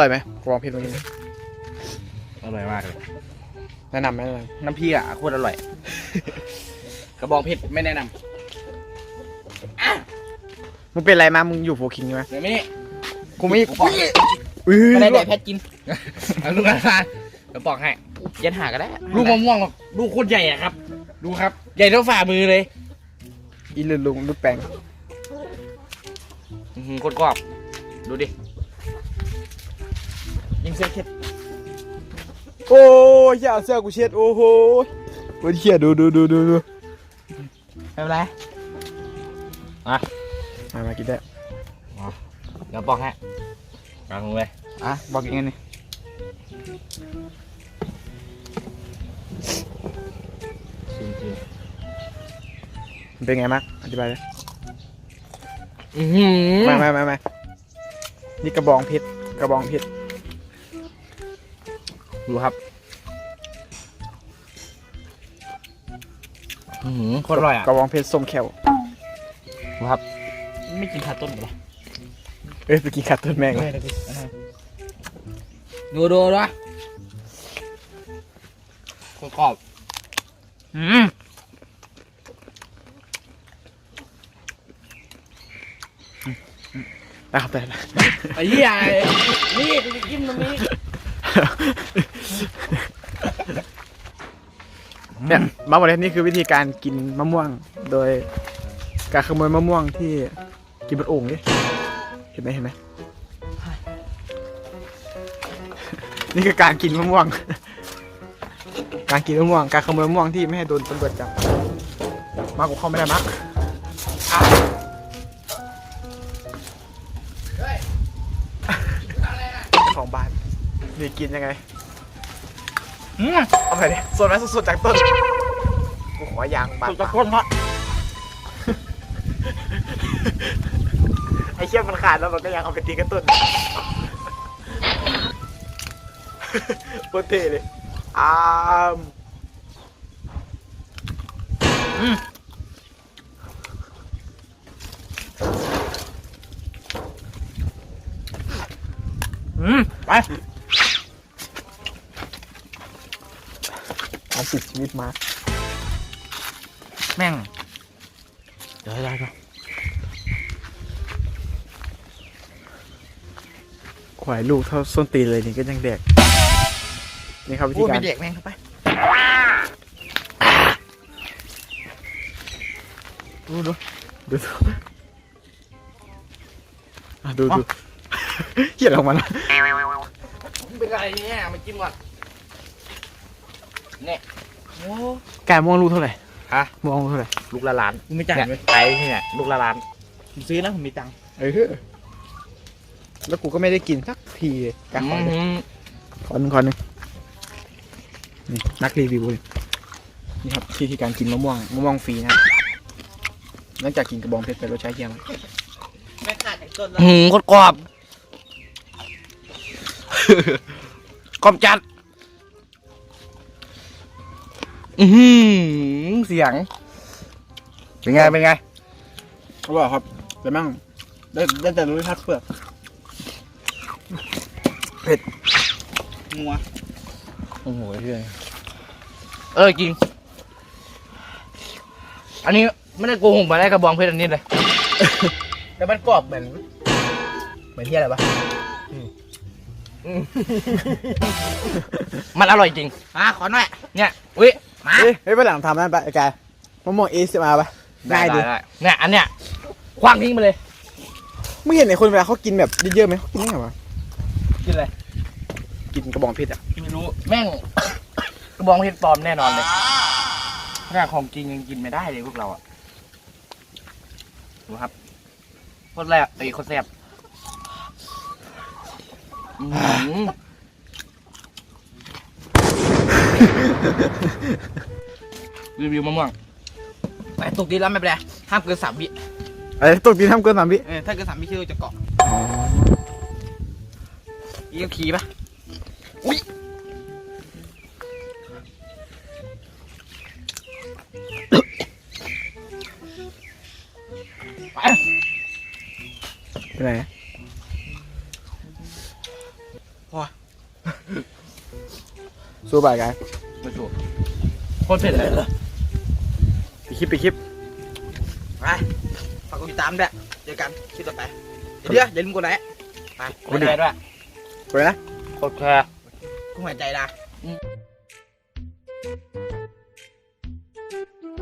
ร่อยไหมกระบองเพชรเมื่อกี้อร่อยมากเลยแนะนำไหมแนะนน้ำพริกอะโคตรอร่อย กระบองเพชรไม่แนะนำมึงเป็นอะไรมา มึงอยู่โฟคิงใช่ไหมำเดี๋ยวนี้กูไม่กูบอกอื้อไม่ได้แดกแพทกินเอาลูกละลานเดี๋ยวบอกให้ยันหาก็ได้ลูกมะม่วงแบบลูกโคตรใหญ่อะครับ ดูครับ ใหญ่เท่าฝ่ามือเลยอีลุนลุงลุดแปลงอื้อหือโคตรกรอบดูดิ ยิงเส้นเข็ดโอ้ยอย่าเอาเสื้อกูเช็ดโอ้โหโอ้ยเฮียดูดูดูดูดูไม่เป็นไรมามากินได้เดี๋ยวบอกให้วางลงเลยอะบอกยังไงนี่ชิมชิมมันเป็นไงมั้งอธิบายเลยอือหือไม่ไม่ไม่ไม่นี่กระบองเพชรกระบองเพชร ดูครับอือหือโคตรอร่อยอะกระบองเพชรส้มแควดูครับ ไม่กินขาต้นเหรอเอ้ยไปกินขัดต้นแมงเลยดูดูดูโคตรกรอบอืมอะไปไปไอ้เหี้ยนี่กูจะจิ้มตรงนี้ เนี่ยมาบอกเลยนี่คือวิธีการกินมะม่วง โดยการขโมยมะม่วงที่กินบนโอ่งดิเห็นไหมเห็นไหมนี่คือการกินมะม่วง การกินมะม่วง การขโมยมะม่วงที่ไม่ให้โดนตำรวจจับมากกว่าเขาไม่ได้มักอะเจ้าของบ้าน นี่กินยังไงอืมเอาไปดิสดไหมสดๆจากต้นกูขอยางบาดสุดจะคนเพราะไอ้เชี่ยมันขาดแล้วมันก็ยังเอาไปตีกับต้นโคตรเท่เลยอามอืมไป เอา สิบชีวิตมาแม่ง เดี๋ยวได้ก็ขวายลูกเท่าส้นตีนเลยนี่ก็ยังแดก นี่ครับวิธีพูดกาไปรเด็กแม่งเข้าไปดูดูดูดูอะดูดูเหี้ยออกมาแล้ว เป็นไรเนี่ยมาจิ้มก่อน เนี่ยโอ้แกมองลูกเท่าไหร่ฮะมองลูกเท่าไหร่ลูกละล้านกูไม่จ่ายเนี่ยเลยไปที่เนี่ยลูกละล้านผมซื้อนะผมมีตังค์เออแล้วกูก็ไม่ได้กินสักทีเลยการขอเลยมขอหนึ่งขอหนึ่งนี่นักรีวิวเลยนี่ครับที่ที่การกินมะม่วงมะม่วงฟรีนะครับหลังจากกินกระบองเพชรไปรสชาติเยี่ยมไม่ขาดจากต้นแล้วหืมโคตรกรอบกรอบจัด อือหือเสียง เป็นไง เป็นไง อร่อยครับแต่มั่งได้ได้แต่รสชาติเปลือกงัวโอ้โหเพื่อนเออจริง อันนี้ไม่ได้โกหกมาได้กระบองเพชรอันนี้เลย แต่มันกรอบเหมือนเหมือนที่อะไรปะมันอร่อยจริง อะขอหน่อย เนี่ย อุ้ย มา เฮ้ยเฮ้ยไปหลังทำนั่นไปไอ้กายมะม่วงเอซิมาปะง่ายดีได้เนี่ยอันเนี้ยคว้างทิ้งไปเลย ไม่เห็นไอ้คนเวลาเขากินแบบเยอะๆไหมเขากินยังไงวะกินเลยกินกระบองเพชรอะไม่รู้ แม่ง กระบองเพชรปลอมแน่นอนเลยถ้าของจริงยังกินไม่ได้เลยพวกเราอะ ดูครับโคตรแรกไอ้ยโคตรแซ่บอื้อหือ รีวิวมะม่วงไปตกดีแล้วไม่เป็นไรห้ามเกินสามวิไอ้ตกดีทำเกินสามวิเออถ้าเกินสามวิคือจะเกาะอ๋ออีกขี่ปะไปเป็นไรสู้ไปกัน ไม่ถูกโคตรเผ็ดเลยเหรอไปคลิปไปคลิปไปฝากกดติดตามด้วยเจอกันคลิปต่อไป เดี๋ยวอย่าลืมกดไลค์ไปกดดิด้วยกดเลยนะกดแชร์กูหัวใจนะอืม